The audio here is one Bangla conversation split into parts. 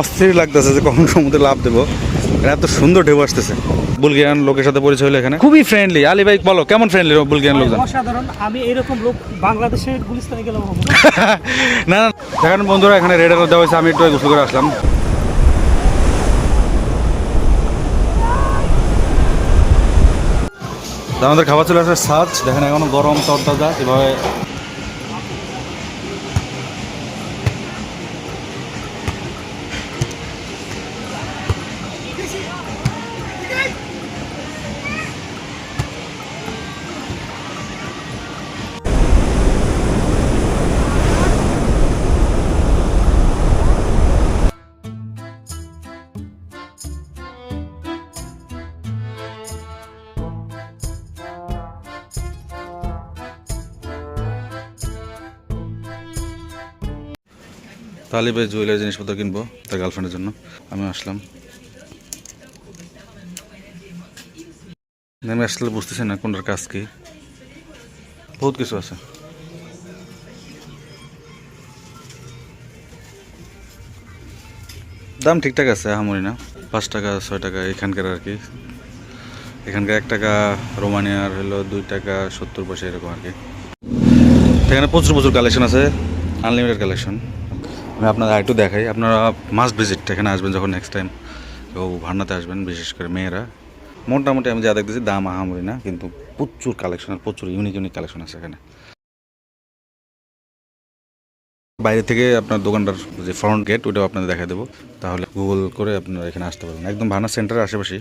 অস্থির লাগতেছে যে কখন সমুদ্রে লাভ দেবো। এত সুন্দর ঢেউ আসতেছে। বুলগেরিয়ান লোকের সাথে পরিচয় হলো এখানে। খুবই ফ্রেন্ডলি আলী ভাই বলো কেমন ফ্রেন্ডলি বুলগেরিয়ান লোকজন? অসাধারণ। আমি এরকম লোক বাংলাদেশের গুলিস্তানে গেলাম হব। না না দেখেন বন্ধুরা এখানে রেড আলো দেওয়া হয়েছে আমি একটু গোসল করে আসলাম। আমাদের খাবার চলে আসে সাজ। দেখেন এখনও গরম তরতাজা এভাবে তালিবে জুয়েলারি জিনিসপত্র কিনবো তার গার্লফ্রেন্ডের জন্য। আমি আসলাম। আমি আসলে বুঝতেছি না কোনটার কাজ কি। বহুত কিছু আছে। দাম ঠিকঠাক আছে, আহামরি না। পাঁচ টাকা, ছয় টাকা, এখানকার আর কি। এখানকার এক টাকা, রোমানিয়ার হলো দুই টাকা, সত্তর পয়সা, এরকম আর কি। এখানে প্রচুর প্রচুর কালেকশন আছে। আনলিমিটেড কালেকশন আমি আপনাদের একটু দেখাই। আপনারা মাস্ট ভিজিট এখানে আসবেন যখন নেক্সট টাইম কেউ ভাড়নাতে আসবেন, বিশেষ করে মেয়েরা। মোটামুটি আমি যা দেখতেছি, দাম আহামরি না, কিন্তু প্রচুর কালেকশন প্রচুর ইউনিক ইউনিক কালেকশন আছে এখানে। বাইরে থেকে আপনার দোকানটার যে ফ্রন্ট গেট ওটাও আপনাদের দেখা দেবো। তাহলে গুগল করে আপনারা এখানে আসতে পারবেন। একদম ভাড়না সেন্টারের আশেপাশে।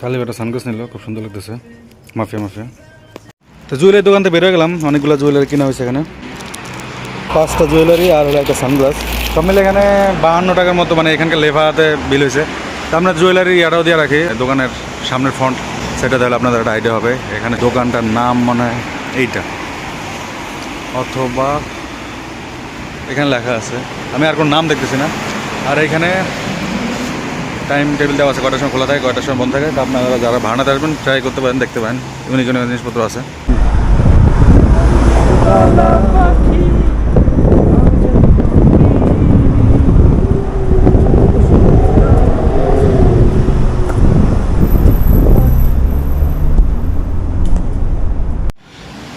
কালি একটা সানগ্লাস নিল, খুব সুন্দর লাগতেছে। Mafia mafia. তো জুয়েলারি দোকান থেকে বেরোয় গেলাম। অনেকগুলো জুয়েলারি কেনা হয়েছে এখানে। পাঁচটা জুয়েলারি আর হলো একটা সানগ্লাস সব মিলে এখানে বাহান্ন টাকার মতো মানে এখানকার লেফাতে বিল হয়েছে। তা আমরা জুয়েলারি ইয়াটাও দিয়ে রাখি। দোকানের সামনের ফ্রন্ট সেটা তাহলে আপনাদের একটা আইডিয়া হবে। এখানে দোকানটার নাম মনে হয় এইটা। অথবা এখানে লেখা আছে। আমি আর কোনো নাম দেখতেছি না। আর এখানে টাইম টেবিল দেওয়া আছে। কটার সময় খোলা থাকে কটার সময় বন্ধ থাকে। তো আপনারা যারা ভাড়াতে আসবেন ট্রাই করতে পারেন দেখতে পারেন। ইউনিক ইউনিক জিনিসপত্র আছে।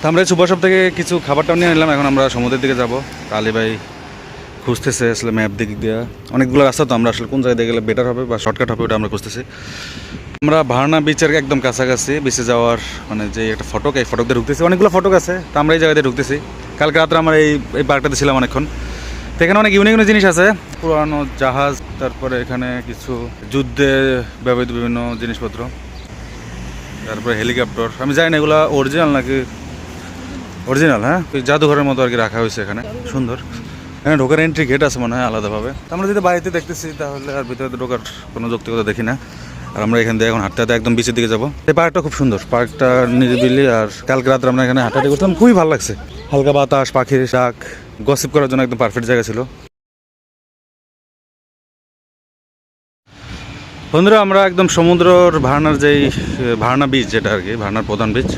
আমরা সুপার শপ থেকে কিছু খাবারটা নিয়ে নিলাম, এখন আমরা সমুদ্রের দিকে যাব। আলী ভাই খুঁজতেছে আসলে ম্যাপ দিক দিয়ে। অনেকগুলো রাস্তা তো আমরা আসলে কোন জায়গায় গেলে বেটার হবে বা শর্টকাট হবে ওটা আমরা খুঁজতেছি। আমরা ভাড়না বিচের একদম কাছাকাছি বিচে যাওয়ার মানে যে একটা ফটক এই ফটক দিয়ে ঢুকতেছি, অনেকগুলো ফটক আছে, তো আমরা এই জায়গাতে ঢুকতেছি। কালকে রাত্রে আমরা এই এই পার্কটাতে ছিলাম অনেকক্ষণ। তো এখানে অনেক ইউনিক ইউনিক জিনিস আছে, পুরানো জাহাজ, তারপরে এখানে কিছু যুদ্ধে ব্যবহৃত বিভিন্ন জিনিসপত্র, তারপরে হেলিকপ্টার আমি জানি না এগুলো অরিজিনাল নাকি অরিজিনাল হ্যাঁ? জাদুঘরের মতো আর কি রাখা হয়েছে এখানে। সুন্দর। হ্যাঁ ঢোকার এন্ট্রি গেট আছে মনে হয় আলাদাভাবে। আমরা যদি বাড়িতে দেখতেছি, তাহলে আর ভিতরে ঢোকার কোনো যৌক্তিকতা দেখি না। আর আমরা এখান থেকে এখন হাঁটতে হাঁটতে একদম বিচের দিকে যাব। এই পার্কটা খুব সুন্দর। পার্কটা নিরিবিলি আর কালকে রাত্রে আমরা এখানে হাঁটাহাঁটি করতাম। খুবই ভালো লাগছে। হালকা বাতাস, পাখির শাক গসিপ করার জন্য একদম পারফেক্ট জায়গা ছিল। বন্ধুরা, আমরা একদম সমুদ্রর ভার্নার যেই ভার্না বিচ যেটা আর কি, ভার্নার প্রধান বিচ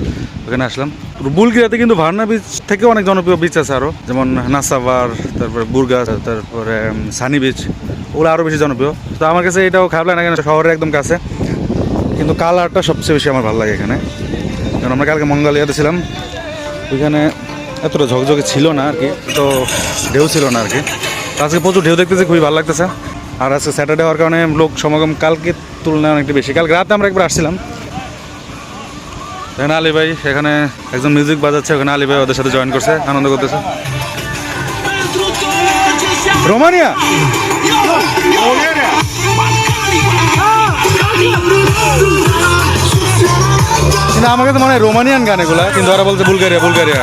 ওখানে আসলাম। বুলগিরাতে কিন্তু ভার্না বিচ থেকে অনেক জনপ্রিয় বিচ আছে আরও যেমন নাসাভার তারপরে বুর্গাস তারপরে সানি বিচ ওগুলো আরও বেশি জনপ্রিয়। তো আমার কাছে এটাও খারাপ লাগে না শহরের একদম কাছে। কিন্তু কালারটা সবচেয়ে বেশি আমার ভালো লাগে এখানে। কারণ আমরা কালকে মঙ্গলিয়াতে ছিলাম, ওইখানে এতটা ঝকঝকে ছিল না আর কি, তো ঢেউ ছিল না আর কি। আজকে প্রচুর ঢেউ দেখতেছি, খুবই ভালো লাগতেছে। আর আজকে স্যাটারডে হওয়ার কারণে লোক সমাগম কালকে তুলনায় অনেকটা বেশি। কালকে রাতে আমরা একবার আসছিলাম। এখানে আলী ভাই, এখানে একজন মিউজিক বাজাচ্ছে, ওখানে আলী ভাই ওদের সাথে জয়েন করছে, আনন্দ করতেছে। রোমানিয়া! কিন্তু আমাকে তো মনে হয় রোমানিয়ান গান এগুলা, কিন্তু ওরা বলছে বুলগারিয়া বুলগারিয়া।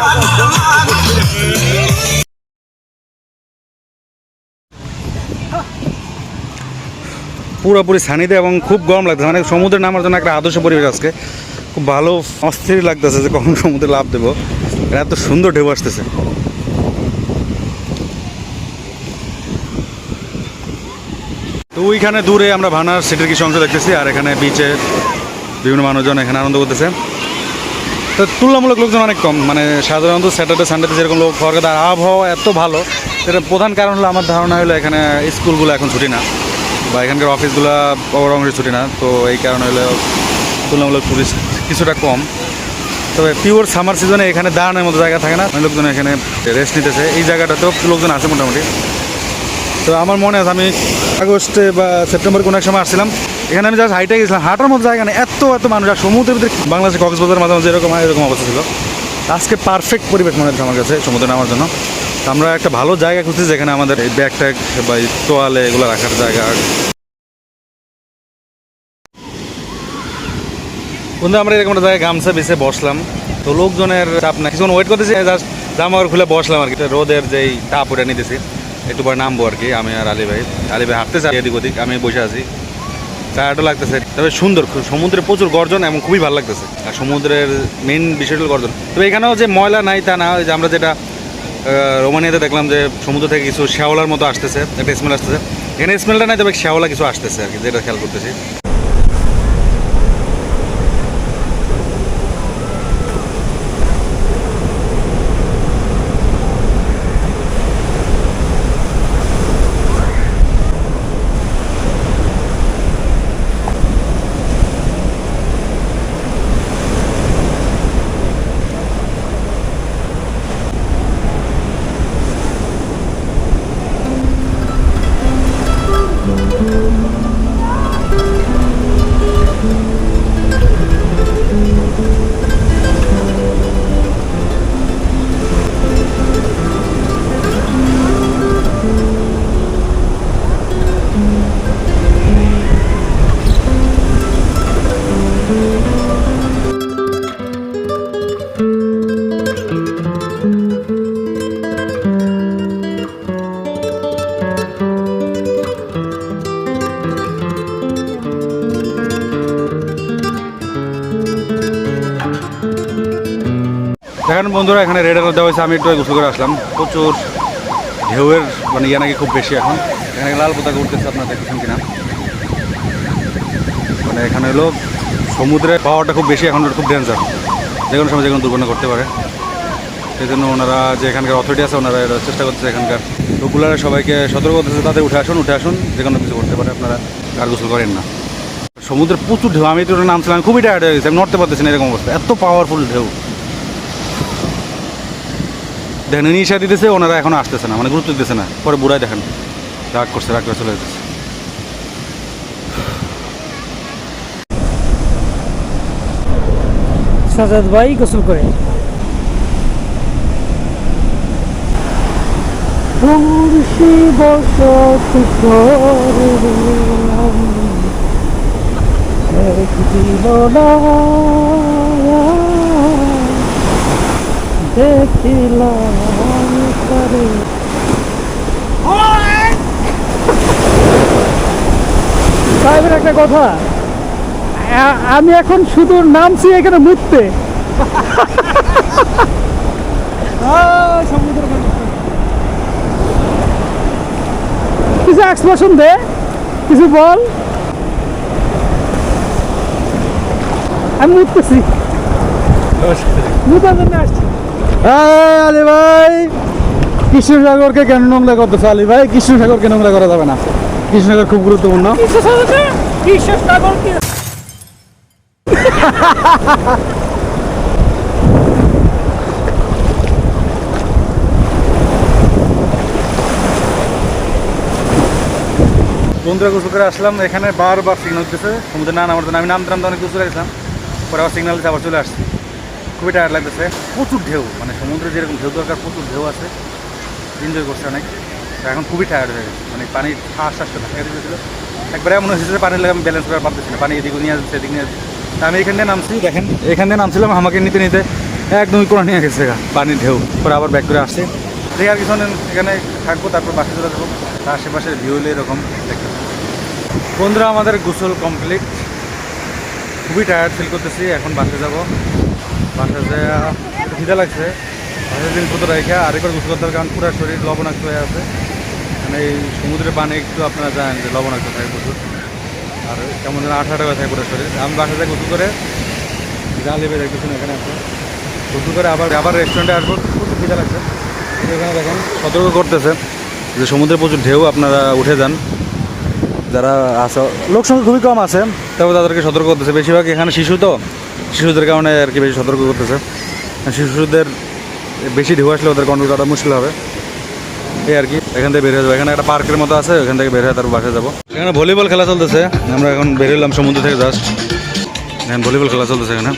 পুরোপুরি সানিতে এবং খুব গরম লাগতেছে। মানে সমুদ্রে নামার জন্য একটা আদর্শ পরিবেশ আজকে। খুব ভালো, অস্থির লাগতেছে যে কখন সমুদ্রে লাভ দেবো। এত সুন্দর ঢেউ আসতেছে। তো ওইখানে দূরে আমরা ভানার সিটির কিছু অংশ দেখতেছি, আর এখানে বিচে বিভিন্ন মানুষজন এখানে আনন্দ করতেছে। তো তুলনামূলক লোকজন অনেক কম। মানে সাধারণত স্যাটারডে, সানডেতে যেরকম লোক হওয়ার কথা আবহাওয়া এত ভালো সেটা প্রধান কারণ হলো আমার ধারণা হলো এখানে স্কুলগুলো এখন ছুটি না। বা এখানকার অফিসগুলো অংশে ছুটি না, তো এই কারণে হলো তুলনামূলক টুরিস্ট কিছুটা কম। তবে পিওর সামার সিজনে এখানে দাঁড়ানোর মতো জায়গা থাকে না লোকজন এখানে রেস্ট নিতেছে। এই জায়গাটাতেও লোকজন আছে মোটামুটি। তো আমার মনে আছে, আমি আগস্টে বা সেপ্টেম্বর কোনো এক সময় আসছিলাম। এখানে আমি জাস্ট হাইটে গেছিলাম, হাঁটার মতো জায়গা নেই। এত এত মানুষ, আর সমুদ্রের ভিতরে বাংলাদেশে কক্সবাজার মাঝে মাঝে এরকম এরকম অবস্থা ছিল। আজকে পারফেক্ট পরিবেশ মনে হচ্ছে আমার কাছে সমুদ্রে নামার জন্য। আমরা একটা ভালো জায়গা খুঁজছি যেখানে আমাদের এই ব্যাগ ট্যাগ বা তোয়ালে এগুলো রাখার জায়গা। বন্ধু, আমরা এরকম একটা জায়গায় গামছা বেছে বসলাম। তো লোকজনের চাপ না কিছুক্ষণ ওয়েট করতেছি জাস্ট জামা কাপড় খুলে বসলাম আর কি। রোদের যেই তাপ, ওটা নিতেছি। একটু পরে নামবো আর কি, আমি আর আলী ভাই। আলী ভাই হাঁটতে চাই এদিক ওদিক, আমি বসে আছি। টায়ার্ডও লাগতেছে। তবে সুন্দর সমুদ্রে প্রচুর গর্জন এবং খুবই ভালো লাগতেছে। আর সমুদ্রের মেন বিষয়টা গর্জন। তবে এখানেও যে ময়লা নাই তা না যে আমরা যেটা রোমানিয়াতে দেখলাম যে সমুদ্র থেকে কিছু শ্যাওলার মতো আসতেছে একটা স্মেল আসতেছে। এখানে স্মেলটা নাই, তবে শ্যাওলা কিছু আসতেছে আর কি, যেটা খেয়াল করতেছি। দেখেন বন্ধুরা, এখানে রেড অ্যালার্ট দেওয়া হয়েছে, আমি একটু গোসল করে আসলাম। প্রচুর ঢেউয়ের মানে ইয়ে নাকি খুব বেশি এখন। এখানে লাল পতাকা উঠতেছে, আপনারা দেখতেছেন কিনা? মানে এখানে হলো সমুদ্রে পাওয়াটা খুব বেশি, এখন খুব ডেঞ্জার যে কোনো সময় যে কোনো দুর্ঘটনা করতে পারে। সেই জন্য ওনারা যে এখানকার অথরিটি আছে, ওনারা চেষ্টা করতেছে এখানকার লোকগুলারা সবাইকে সতর্ক করতেছে তাদের উঠে আসুন উঠে আসুন, যে কোনো কিছু করতে পারে, আপনারা আর গোসল করেন না। সমুদ্রের প্রচুর ঢেউ, আমি তো নামছিলাম খুবই টায়ার্ড হয়ে গেছি, আমি নড়তে পারতেছি না এরকম অবস্থা। এত পাওয়ারফুল ঢেউ। দেখেন নিশা দিতেছে, ওনারা এখনও আসতেছে না মানে গুরুত্ব দিতেছে না। পরে বুড়াই দেখেন, রাগ করছে, রাগ করে চলে যেতেছে সাজাদ ভাই, গোসল করে। বসত দেখিলাম করে সাহেবের একটা কথা। আমি এখন শুধু নামছি এখানে মুততে। কিছু এক্সপ্রেশন দে কিছু বল। আমি মুততেছি। মুতার জন্য আসছি। আলী ভাই কৃষ্ণসাগরকে কেন নোংরা করতেছে আলী ভাই? কৃষ্ণসাগরকে নোংরা করা যাবে না। কৃষ্ণসাগর খুব গুরুত্বপূর্ণ। বন্ধুরা গোসল করে আসলাম এখানে বারবার সিগন্যাল দিতেছে। সমুদ্রে না নামার জন্য আমি নামতে নামতে অনেক গোসল গেছিলাম পরে আবার সিগন্যাল দিতে আবার চলে আসছি। খুবই টায়ার লাগতেছে। প্রচুর ঢেউ মানে সমুদ্রে যেরকম ঢেউ দরকার, প্রচুর ঢেউ আছে। এনজয় করছে অনেক। এখন খুবই টায়ার্ড হয়ে গেছে। মানে পানির শ্বাস শ্বাসটা ধাক্কা দিতেছিল একবারে এমন হয়েছে যে পানির লাগে আমি ব্যালেন্স করার পারতেছি না। পানি এদিকে নিয়ে আসছে, এদিকে নিয়ে তা আমি এখান দিয়ে নামছি, দেখেন, এখান দিয়ে নামছিলাম, আমাকে নিতে নিতে একদমই করে নিয়ে গেছে পানির ঢেউ। পরে আবার ব্যাক করে আসছে। দেখে আর কিছু এখানে থাকব, তারপর বাসে চলে যাব। তার আশেপাশের ভিউ হলে এরকম দেখতে বন্ধুরা, আমাদের গোসল কমপ্লিট খুবই টায়ার্ড ফিল করতেছি, এখন বাসে যাব। বাসে খিদা লাগছে বাসে জিনিসপত্র রেখে আরেকবার গোসল করতে কারণ পুরো শরীর লবণাক্ত হয়ে আছে। মানে এই সমুদ্রের পানি একটু আপনারা জানেন যে লবণাক্ত থাকে প্রচুর। আর কেমন যেন আঠা আঠা থাকে শরীর। আমি বাসা থেকে গোসল করে জাল লেবে দেখতেছেন এখানে আছে। গোসল করে আবার আবার রেস্টুরেন্টে আসব, প্রচুর খিদা লাগছে। এখানে দেখেন, সতর্ক করতেছে যে সমুদ্রে প্রচুর ঢেউ, আপনারা উঠে যান। যারা আছে লোক সংখ্যা খুবই কম আছে, তবে তাদেরকে সতর্ক করতেছে। বেশিরভাগ এখানে শিশু তো। শিশুদের কারণে আর কি বেশি সতর্ক করতেছে। শিশুদের বেশি ঢেউ আসলে ওদের কন্ট্রোল করা মুশকিল হবে। এই আর কি, এখান থেকে বের হয়ে যাব। এখানে একটা পার্কের মতো আছে, ওখান থেকে বের হয়ে তারপর বাসে যাব। এখানে ভলিবল খেলা চলতেছে, আমরা এখন বের হলাম সমুদ্র থেকে জাস্ট এখন ভলিবল খেলা চলতেছে এখানে।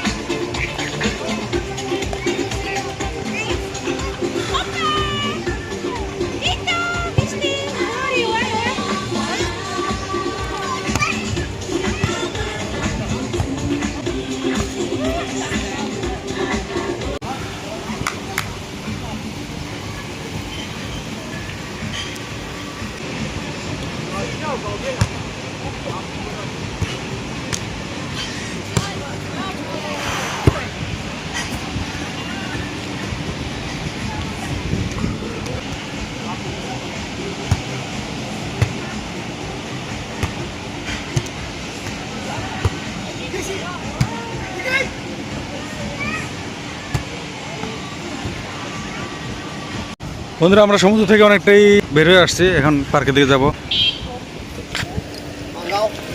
বন্ধুরা আমরা সমুদ্র থেকে অনেকটাই বের হয়ে আসছি। এখন পার্কের দিকে যাব।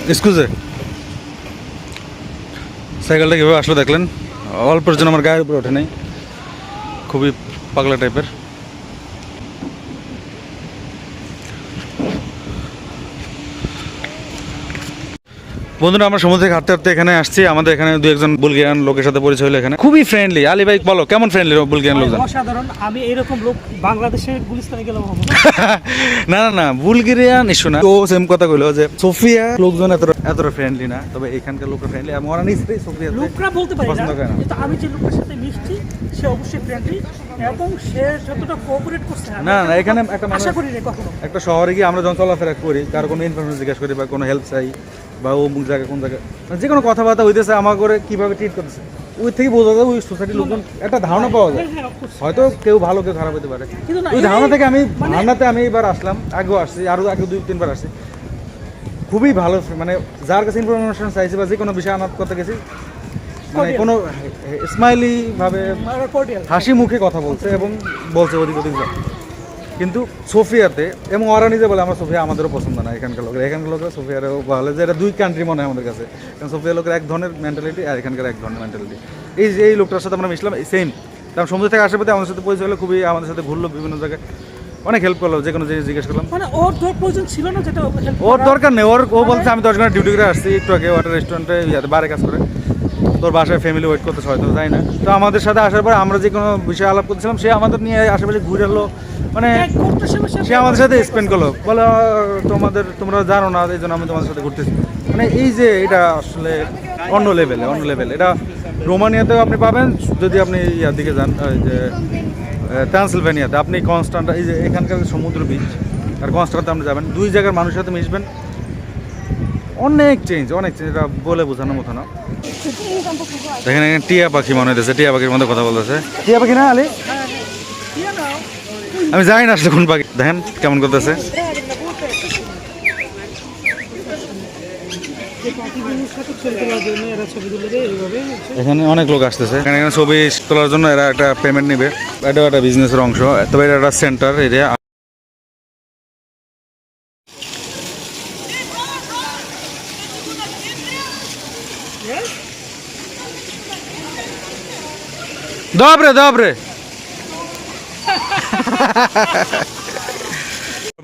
এক্সকুজে সাইকেলটা কীভাবে আসলো দেখলেন? অল্পের জন্য আমার গায়ের উপরে ওঠে নাই। খুবই পাগলা টাইপের বন্ধুরা আমরা সমুদ্র হাঁটতে হাঁটতে এখানে আসছি। আমাদের এখানে দু একজন বুলগেরিয়ান লোকের সাথে পরিচয় হলো এখানে। খুবই ফ্রেন্ডলি আলী ভাই বলো কেমন ফ্রেন্ডলি বুলগেরিয়ান লোকজন? অসাধারণ। আমি এরকম লোক বাংলাদেশের গুলিস্তানে গেলাম না না না বুলগেরিয়ান ইস্যু না। ও সেম কথা কইলো যে সোফিয়া লোকজন এত এতটা ফ্রেন্ডলি না তবে এখানকার লোকরা ফ্রেন্ডলি এবং ওরা নিজেই সোফিয়া লোকরা বলতে পারি না। কিন্তু আমি যে লোকের সাথে মিশছি সে অবশ্যই ফ্রেন্ডলি এবং সে যতটা কোঅপারেট করছে না, না, এখানে একটা আশা করি না কখনো। একটা শহরে গিয়ে আমরা যখন চলাফেরা করি কারও কোনো ইনফরমেশন জিজ্ঞেস করি বা কোনো হেল্প চাই বা অমুক জায়গায় কোন জায়গায়। মানে যে কোনো কথাবার্তা হইতেছে আমার করে কীভাবে ট্রিট করতেছে। ওই থেকে বোঝা যায় ওই সোসাইটির লোকজন একটা ধারণা পাওয়া যায়। হ্যাঁ, হ্যাঁ। হয়তো কেউ ভালো কেউ খারাপ হতে পারে। কিন্তু ওই ধারণা থেকে আমি মানে- ধারণাতে আমি এবার আসলাম আগেও আসছি আরও আগে দুই তিনবার আসছি। খুবই ভালো মানে যার কাছে ইনফরমেশন চাইছি বা যে কোনো বিষয় আনাপ করতে গেছি মানে কোনো স্মাইলি ভাবে হাসি মুখে কথা বলছে এবং বলছে ওদিক ওদিক যা। কিন্তু সোফিয়াতে এবং ওরা নিজে বলে আমার সোফিয়া আমাদেরও পছন্দ না এখানকার লোকের। এখানকার লোকের সোফিয়ারও বলে যে এটা দুই কান্ট্রি মনে হয় আমাদের কাছে। কারণ সোফিয়া লোকের এক ধরনের মেন্টালিটি আর এখানকার এক ধরনের মেন্টালিটি এই যে এই লোকটার সাথে আমরা মিশলাম সেম কারণ সমুদ্র থেকে আসার পথে আমাদের সাথে পরিচয় হলো খুবই আমাদের সাথে ঘুরলো বিভিন্ন জায়গায়। অনেক হেল্প করল যে কোনো জিনিস জিজ্ঞেস করলাম। মানে ওর তোর প্রয়োজন ছিল না যেটা ওর দরকার নেই ওর ও বলছে আমি দশ ঘণ্টা ডিউটি করে আসছি একটু আগে ওয়াটার রেস্টুরেন্টে বারে কাজ করে। তোর বাসায় ফ্যামিলি ওয়েট করতে হয়তো তাই না? তো আমাদের সাথে আসার পর আমরা যে কোনো বিষয়ে আলাপ করতেছিলাম সে আমাদের নিয়ে আশেপাশে ঘুরে এলো। মানে সে আমাদের সাথে স্পেন্ড করল। বলো তোমাদের তোমরা জানো না এই জন্য আমি তোমাদের সাথে ঘুরতেছি। মানে এই যে এটা আসলে অন্য লেভেলে অন্য লেভেল এটা রোমানিয়াতেও আপনি পাবেন যদি আপনি ইয়ার দিকে যান যে ট্রান্সিলভেনিয়াতে আপনি কনস্ট্যান্ট এই যে এখানকার সমুদ্র বিচ আর কনস্ট্যান্টে আপনি যাবেন দুই জায়গার মানুষের সাথে মিশবেন। অনেক চেঞ্জ অনেক চেঞ্জ এটা বলে বোঝানোর মতো না। দেখেন এখানে টিয়া পাখি মনে হইতেছে টিয়া পাখির মধ্যে কথা বলতেছে। টিয়া পাখি না আলি? আমি জানি না আসলে কোন পাখি। দেখেন কেমন করতেছে। এখানে অনেক লোক আসতেছে। এখানে এখানে ছবি তোলার জন্য এরা একটা পেমেন্ট নেবে। এটাও একটা বিজনেসের অংশ তবে এটা একটা সেন্টার এরিয়া Dobre, dobre.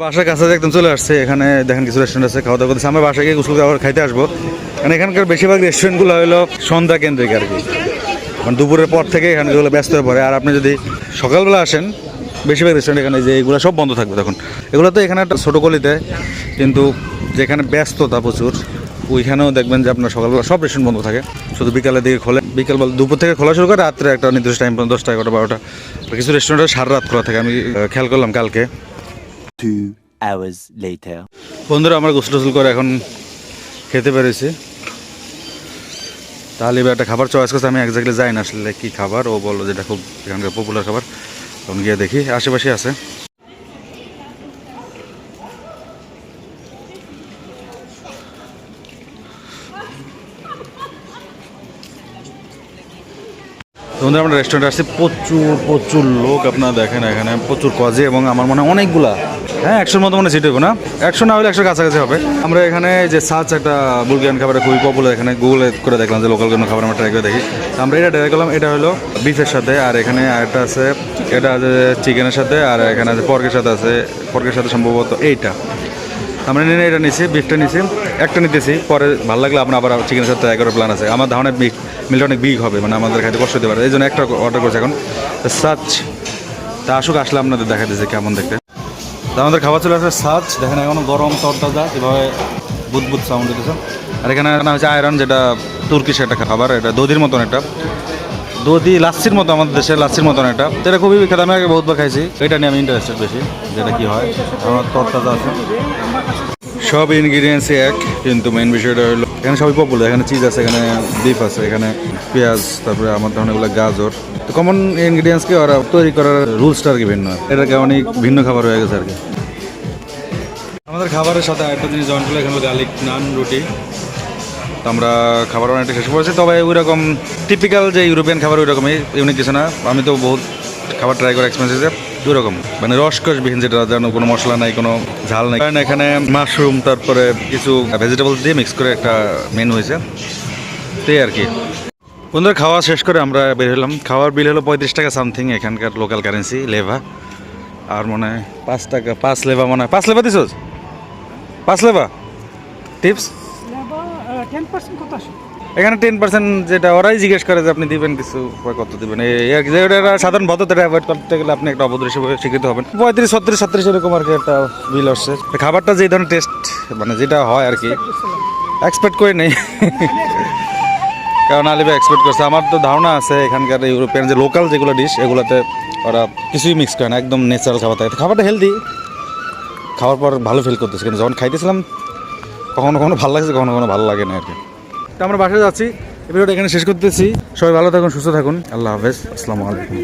বাসার কাছে একদম চলে আসছে এখানে দেখেন কিছু রেস্টুরেন্ট আছে খাওয়া দাওয়া করতেছে। আমরা বাসায় গিয়ে গোসল খাবার খাইতে আসব। কারণ এখানকার বেশিরভাগ রেস্টুরেন্টগুলো হলো সন্ধ্যা কেন্দ্রিক আর কি। মানে দুপুরের পর থেকে এখানে এগুলো ব্যস্ত হয়ে পড়ে। আর আপনি যদি সকালবেলা আসেন বেশিরভাগ রেস্টুরেন্ট এখানে যে এগুলো সব বন্ধ থাকবে তখন। এগুলো তো এখানে একটা ছোটো গলিতে কিন্তু যেখানে ব্যস্ততা প্রচুর ওইখানেও দেখবেন যে আপনার সকালবেলা সব রেস্টুরেন্ট বন্ধ থাকে। শুধু বিকালের দিকে খোলে। বিকাল বল দুপুর থেকে খোলা শুরু করে রাত্রে একটা নির্দিষ্ট টাইম পর্যন্ত দশটা এগারোটা বারোটা। কিছু রেস্টুরেন্টে সারা রাত খোলা থাকে। আমি খেয়াল করলাম কালকে. বন্ধুরা আমার গোসল টোসল করে এখন খেতে পেরেছি। তাহলে এবার একটা খাবার চয়েস করছে। আমি একজাক্টলি যাই না আসলে কী খাবার। ও বলল যেটা খুব এখানকার পপুলার খাবার। তখন গিয়ে দেখি। আশেপাশে আছে। বন্ধুরা, আমরা রেস্টুরেন্টে আসছি। প্রচুর প্রচুর লোক আপনারা দেখেন এখানে, প্রচুর কজে এবং আমার মনে হয় অনেকগুলা। হ্যাঁ একশোর মতো মনে সিট হইব না একশো না হলে একশো কাছাকাছি হবে। আমরা এখানে যে সাচ একটা বুলগারিয়ান খাবার খুবই পপুলার এখানে গুগলে করে দেখলাম যে লোকাল কোনো খাবার আমরা ট্রাই করে দেখি। আমরা এটা ট্রাই করলাম, এটা হলো বিফের সাথে, আর এখানে আরেকটা আছে, এটা আছে চিকেনের সাথে, আর এখানে আছে পর্কের সাথে আছে পর্কের সাথে সম্ভবত এইটা। আমরা নিয়ে এটা নিছি বিফটা নিছি, একটা নিতেছি, পরে ভালো লাগলে আপনার আবার চিকেনের সাথে এগারো প্ল্যান আছে। আমার ধারণা বিগ মিলটা অনেক বিগ হবে মানে আমাদের খাইতে কষ্ট হতে পারে। এই জন্য একটা অর্ডার করছি এখন। সাচ তা আসুক, আসলে আপনাদের দেখা দিয়েছে কেমন দেখতে। তা আমাদের খাবার চলে আসে সাচ দেখেন এখনও গরম তরতাজা কীভাবে বুদবুদ সাউন্ড দিতেছে। আর এখানে হচ্ছে আয়রন যেটা তুর্কিশ একটা খাবার, এটা দধির মতন এটা দধি, লাচ্ছির মতো আমাদের দেশে, লাচ্ছির মতন এটা। এটা খুবই বিখ্যাত। আমি আগে বহুতবার খাইছি। এটা নিয়ে আমি ইন্টারেস্টেড বেশি যেটা কি হয়। আমার তরতাজা আছে। সব ইনগ্রিডিয়েন্টসই এক, কিন্তু মেইন বিষয়টা হলো, এখানে সবই পপুলার এখানে চিজ আছে, এখানে বিফ আছে, এখানে পেঁয়াজ, তারপরে আমার ধরনের এগুলো গাজর। তো কমন ইনগ্রিডিয়েন্টসকে ওরা তৈরি করার রুলসটা আর কি ভিন্ন। এটাকে অনেক ভিন্ন খাবার হয়ে গেছে আর কি। আমাদের খাবারের সাথে একটা জিনিস জয়েন করলে, এখানে গার্লিক নান রুটি তো আমরা খাবার অনেকটা শেষ করেছি। তবে ওই রকম টিপিক্যাল যে ইউরোপিয়ান খাবার ওই রকমই ইউনিক কিছু না। আমি তো বহুত খাবার ট্রাই করে এক্সপেন্স হয়েছে দুই রকম মানে রসকসবিহীন যেটা, যেন কোনো মশলা নাই, কোনো ঝাল নাই। কারণ এখানে মাশরুম তারপরে কিছু ভেজিটেবলস দিয়ে মিক্স করে একটা মেনু হয়েছে। তো আর কি। বন্ধুরা, খাওয়া শেষ করে আমরা বের হলাম। খাওয়ার বিল হলো পঁয়ত্রিশ টাকা সামথিং এখানকার লোকাল কারেন্সি লেভা। আর মনে হয় পাঁচ টাকা, পাঁচ লেভা মনে হয়। পাঁচ লেভা দিছোস? পাঁচ লেভা? টিপস টেন পার্সেন্ট এখানে টেন পার্সেন্ট যেটা ওরাই জিজ্ঞেস করে যে আপনি দিবেন কিছু কত দিবেন? সাধারণ ভদ্রতা অ্যাভয়েড করতে গেলে আপনি একটা অভদ্র হিসেবে স্বীকৃত হবেন। পঁয়ত্রিশ, ছত্রিশ ছত্রিশ এরকম আর কি একটা বিল আসছে। খাবারটা যে ধরনের টেস্ট মানে যেটা হয় আর কি এক্সপেক্ট করে নেই। কারণ আলিবা এক্সপেক্ট করছে। আমার তো ধারণা আছে এখানকার ইউরোপিয়ান যে লোকাল যেগুলো ডিশ এগুলোতে ওরা কিছুই মিক্স করে না, একদম ন্যাচারাল খাবার থাকে। খাবারটা হেলদি খাওয়ার পর ভালো ফিল করতেছে। কিন্তু যখন খাইতেছিলাম কখনো কখনো ভালো লাগছে, কখনো কখনো ভালো লাগে না আর কি। তো আমরা বাসায় যাচ্ছি। এবার এখানে শেষ করতেছি। সবাই ভালো থাকুন, সুস্থ থাকুন। আল্লাহ হাফেজ। আসসালামু আলাইকুম।